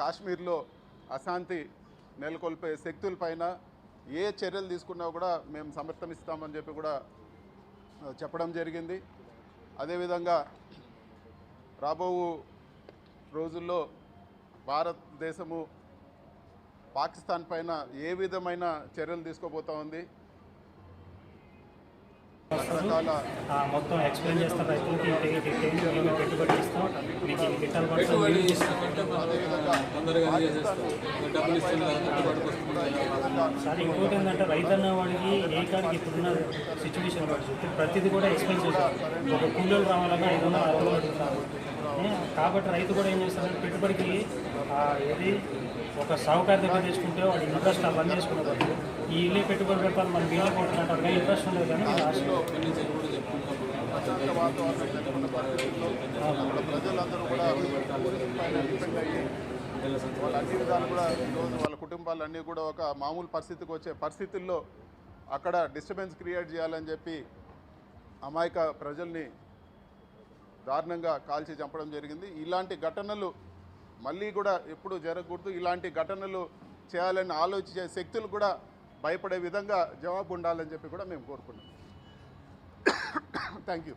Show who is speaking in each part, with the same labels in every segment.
Speaker 1: కాశ్మీర్లో అశాంతి నెలకొల్పే శక్తులపైన ఏ చర్యలు తీసుకున్నా కూడా మేము సమర్థమిస్తామని చెప్పి కూడా చెప్పడం జరిగింది. అదేవిధంగా రాబో రోజుల్లో భారతదేశము పాకిస్తాన్ పైన ఏ విధమైన చర్యలు తీసుకోబోతా ఉంది? రకరకాల
Speaker 2: మొత్తం ఎక్స్ప్లెయిన్ రైతులకి పెట్టుబడి ఇస్తాం. మీకు
Speaker 3: డబ్బులు ఇస్తున్నారు
Speaker 2: ఇంకోటి ఏంటంటే రైతు అన్న వాడికి ఏ కాడికి ఇప్పుడున్న సిచ్యువేషన్ చూస్తే ప్రతిదీ కూడా ఎక్స్పెన్సివ్ సార్ ఒక కూలీలు రావాలన్నా ఐదు వందలు ఆరు వందలు అడుగుతారు. కాబట్టి రైతు కూడా ఏం చేస్తారంటే పెట్టుబడికి ఆ, ఏది ఒక సాహుకారి దగ్గర తీసుకుంటే వాడు ఇంట్రెస్ట్ బంద్ చేసుకునే ఈ ఇల్లే పెట్టుబడి పెట్టాలి మనం వీళ్ళే కొట్టినట్టు కానీ ఇంట్రెస్ట్ ఉండదు కానీ
Speaker 1: ప్రజలందరూ కూడా వాళ్ళ అన్ని విధాలు కూడా ఈరోజు వాళ్ళ కుటుంబాలన్నీ కూడా ఒక మామూలు పరిస్థితికి వచ్చే పరిస్థితుల్లో అక్కడ డిస్టర్బెన్స్ క్రియేట్ చేయాలని చెప్పి అమాయక ప్రజల్ని దారుణంగా కాల్చి చంపడం జరిగింది. ఇలాంటి ఘటనలు మళ్ళీ కూడా ఎప్పుడు జరగకూడదు. ఇలాంటి ఘటనలు చేయాలని ఆలోచించే శక్తులు కూడా భయపడే విధంగా జవాబు ఉండాలని చెప్పి కూడా మేము కోరుకున్నాం థ్యాంక్ యూ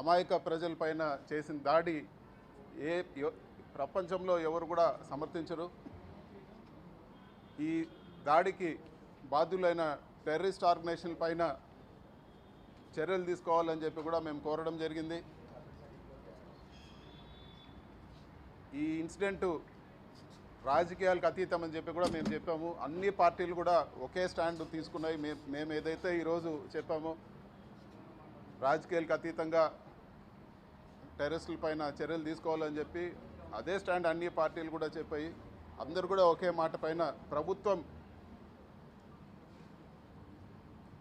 Speaker 1: అమాయక ప్రజలపైన చేసిన దాడి ఏ ప్రపంచంలో ఎవరు కూడా సమర్థించరు. ఈ దాడికి బాధ్యులైన టెర్రరిస్ట్ ఆర్గనైజేషన్ పైన చర్యలు తీసుకోవాలని చెప్పి కూడా మేము కోరడం జరిగింది. ఈ ఇన్సిడెంటు రాజకీయాలకు అతీతం అని చెప్పి కూడా మేము చెప్పాము. అన్ని పార్టీలు కూడా ఒకే స్టాండ్ తీసుకున్నాయి. మేము మేము ఏదైతే ఈరోజు చెప్పామో రాజకీయాలకు అతీతంగా టెర్రస్ల పైన చర్యలు తీసుకోవాలని చెప్పి అదే స్టాండ్ అన్ని పార్టీలు కూడా చెప్పాయి. అందరు కూడా ఒకే మాట పైన ప్రభుత్వం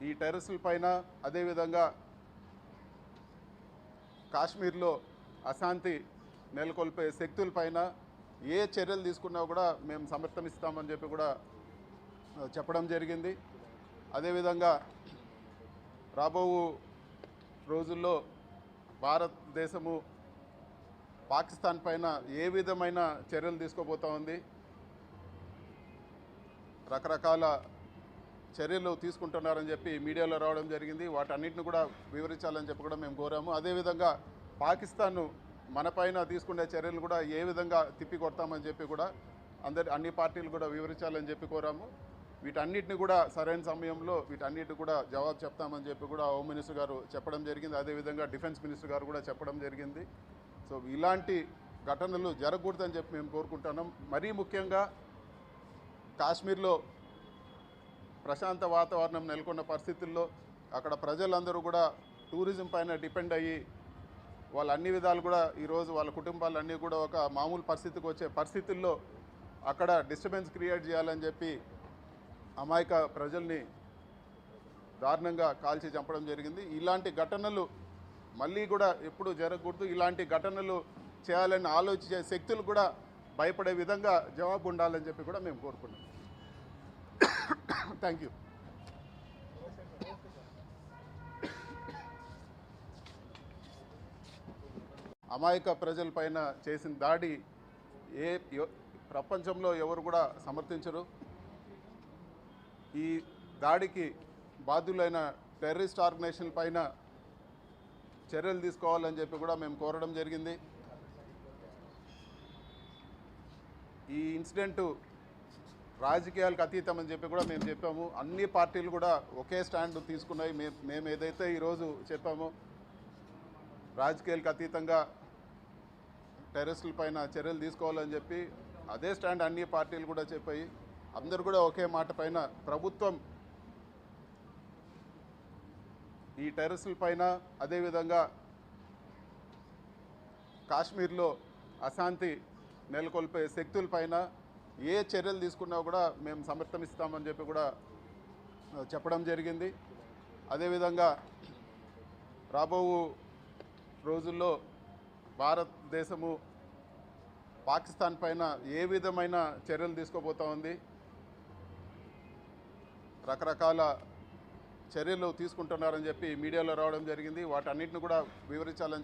Speaker 1: ఈ టెర్రస్ల పైన అదేవిధంగా కాశ్మీర్లో అశాంతి నెలకొల్పే శక్తులపైన ఏ చర్యలు తీసుకున్నా కూడా మేము సమర్థమిస్తామని చెప్పి కూడా చెప్పడం జరిగింది. అదేవిధంగా రాబో రోజుల్లో భారతదేశము పాకిస్తాన్ పైన ఏ విధమైన చర్యలు తీసుకోబోతా ఉంది? రకరకాల చర్యలు తీసుకుంటున్నారని చెప్పి మీడియాలో రావడం జరిగింది. వాటన్నిటిని కూడా వివరించాలని చెప్పి కూడా మేము కోరాము. అదేవిధంగా పాకిస్తాన్ మనపైన తీసుకునే చర్యలు కూడా ఏ విధంగా తిప్పి కొడతామని చెప్పి కూడా అందరి అన్ని పార్టీలు కూడా వివరించాలని చెప్పి కోరాము. వీటన్నిటిని కూడా సరైన సమయంలో వీటన్నిటిని కూడా జవాబు చెప్తామని చెప్పి కూడా హోమ్ మినిస్టర్ గారు చెప్పడం జరిగింది. అదేవిధంగా డిఫెన్స్ మినిస్టర్ గారు కూడా చెప్పడం జరిగింది. సో ఇలాంటి ఘటనలు జరగకూడదని చెప్పి మేము కోరుకుంటున్నాం. మరీ ముఖ్యంగా కాశ్మీర్లో ప్రశాంత వాతావరణం నెలకొన్న పరిస్థితుల్లో అక్కడ ప్రజలందరూ కూడా టూరిజం పైన డిపెండ్ అయ్యి వాళ్ళ అన్ని విధాలు కూడా ఈరోజు వాళ్ళ కుటుంబాలన్నీ కూడా ఒక మామూలు పరిస్థితికి వచ్చే పరిస్థితుల్లో అక్కడ డిస్టర్బెన్స్ క్రియేట్ చేయాలని చెప్పి అమాయక ప్రజల్ని దారుణంగా కాల్చి చంపడం జరిగింది. ఇలాంటి ఘటనలు మళ్ళీ కూడా ఎప్పుడు జరగకూడదు. ఇలాంటి ఘటనలు చేయాలని ఆలోచించే శక్తులు కూడా భయపడే విధంగా జవాబు ఉండాలని చెప్పి కూడా మేము కోరుకున్నాం. థ్యాంక్ యూ అమాయక ప్రజలపైన చేసిన దాడి ఏ ప్రపంచంలో ఎవరు కూడా సమర్థించరు. ఈ దాడికి బాధ్యులైన టెర్రరిస్ట్ ఆర్గనైజేషన్ పైన చర్యలు తీసుకోవాలని చెప్పి కూడా మేము కోరడం జరిగింది. ఈ ఇన్సిడెంటు రాజకీయాలకు అతీతం అని చెప్పి కూడా మేము చెప్పాము. అన్ని పార్టీలు కూడా ఒకే స్టాండ్ తీసుకున్నాయి. మేము మేము ఏదైతే ఈరోజు చెప్పామో రాజకీయాలకు అతీతంగా టెర్రరిస్టుల పైన చర్యలు తీసుకోవాలని చెప్పి అదే స్టాండ్ అన్ని పార్టీలు కూడా చెప్పాయి. అందరూ కూడా ఒకే మాట పైన ప్రభుత్వం ఈ టెర్రస్ల పైన అదేవిధంగా కాశ్మీర్లో అశాంతి నెలకొల్పే శక్తులపైన ఏ చర్యలు తీసుకున్నా కూడా మేము సమర్థమిస్తామని చెప్పి కూడా చెప్పడం జరిగింది. అదేవిధంగా రాబో రోజుల్లో భారతదేశము పాకిస్తాన్ పైన ఏ విధమైన చర్యలు తీసుకోబోతా ఉంది? రకరకాల చర్యలు తీసుకుంటున్నారని చెప్పి మీడియాలో రావడం జరిగింది. వాటన్నిటిని కూడా వివరించాలని చెప్పి